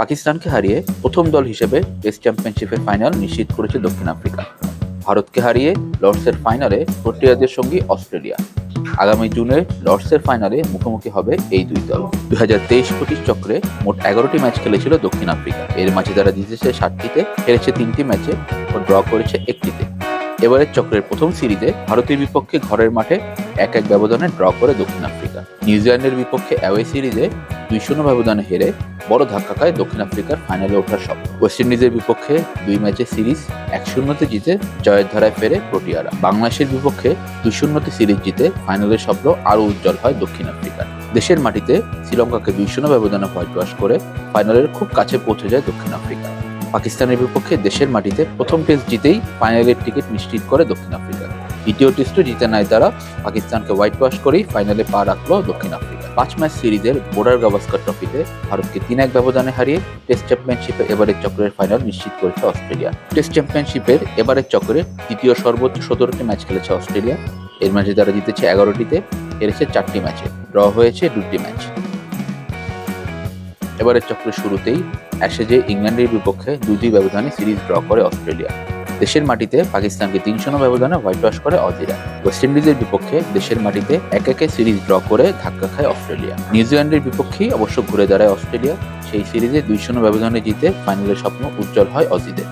পাকিস্তানকে হারিয়ে প্রথম দল হিসেবে টেস্ট চ্যাম্পিয়নশিপের ফাইনাল নিশ্চিত করেছে দক্ষিণ আফ্রিকা। ভারতকে হারিয়ে লর্ডসের ফাইনালে প্রোটিয়াদের সঙ্গে অস্ট্রেলিয়া। আগামী জুনে লর্ডসের ফাইনালে মুখোমুখি হবে এই দুই দল। দুই হাজার তেইশ পঁচিশ চক্রে মোট এগারোটি ম্যাচ খেলেছিল দক্ষিণ আফ্রিকা। এর মাঝে তারা জিতেছে ষাটটিতে হেরেছে তিনটি ম্যাচে ও ড্র করেছে একটিতে। এবারের চক্রের প্রথম সিরিজে ভারতের বিপক্ষে ঘরের মাঠে এক এক ব্যবধানে ড্র করে দক্ষিণ আফ্রিকা। নিউজিল্যান্ডের বিপক্ষে অ্যাওয়ে সিরিজে দুই শূন্য ব্যবধানে হেরে বড় ধাক্কা খায় দক্ষিণ আফ্রিকার ফাইনালে ওঠার স্বপ্ন। ওয়েস্ট ইন্ডিজের বিপক্ষে দুই ম্যাচে সিরিজ এক শূন্যতে জিতে জয়ের ধারায় ফেরে প্রোটিয়ারা। বাংলাদেশের বিপক্ষে দুই শূন্যতে সিরিজ জিতে ফাইনালের স্বপ্ন আরও উজ্জ্বল হয় দক্ষিণ আফ্রিকার। দেশের মাটিতে শ্রীলঙ্কাকে দুই শূন্য ব্যবধানে হোয়াইট ওয়াশ করে ফাইনালের খুব কাছে পৌঁছে যায় দক্ষিণ আফ্রিকা। পাকিস্তানের বিপক্ষে দেশের মাটিতে প্রথম টেস্ট জিতেই ফাইনালের টিকিট নিশ্চিত করে দক্ষিণ আফ্রিকা। দ্বিতীয় টেস্টও জিতে নেয় তারা। পাকিস্তানকে হোয়াইট ওয়াশ করেই ফাইনালে পা রাখল দক্ষিণ আফ্রিকা। পাঁচ ম্যাচ সিরিজের বোর্ডার গাভাস্কার ট্রফিতে ভারতকে তিন এক ব্যবধানে হারিয়ে টেস্ট চ্যাম্পিয়নশিপে এবারের চক্রের ফাইনাল নিশ্চিত করেছে অস্ট্রেলিয়া। টেস্ট চ্যাম্পিয়নশিপের এবারের চক্রে দ্বিতীয় সর্বোচ্চ সতেরোটি ম্যাচ খেলেছে অস্ট্রেলিয়া। এর মাঝে তারা জিতেছে এগারোটিতে, হেরেছে চারটি ম্যাচে ড্র হয়েছে দুটি ম্যাচ এবারের চক্রের শুরুতেই অ্যাশেজে ইংল্যান্ডের বিপক্ষে দুই ব্যবধানে সিরিজ ড্র করে অস্ট্রেলিয়া। দেশের মাটিতে পাকিস্তানকে তিন শূন্য ব্যবধানে হোয়াইট ওয়াশ করে অজিরা ওয়েস্ট ইন্ডিজের বিপক্ষে দেশের মাটিতে এক একে সিরিজ ড্র করে ধাক্কা খায় অস্ট্রেলিয়া। নিউজিল্যান্ডের বিপক্ষেই অবশ্য ঘুরে দাঁড়ায় অস্ট্রেলিয়া। সেই সিরিজে দুই শূন্য ব্যবধানে জিতে ফাইনালের স্বপ্ন উজ্জ্বল হয় অজিদের।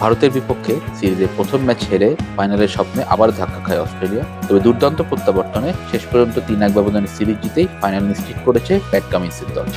ভারতের বিপক্ষে সিরিজের প্রথম ম্যাচ হেরে ফাইনালের স্বপ্নে আবার ধাক্কা খায় অস্ট্রেলিয়া। তবে দুর্দান্ত প্রত্যাবর্তনে শেষ পর্যন্ত তিন এক ব্যবধানে সিরিজ জিতেই ফাইনাল নিশ্চিত করেছে প্যাট কামিন্সের দল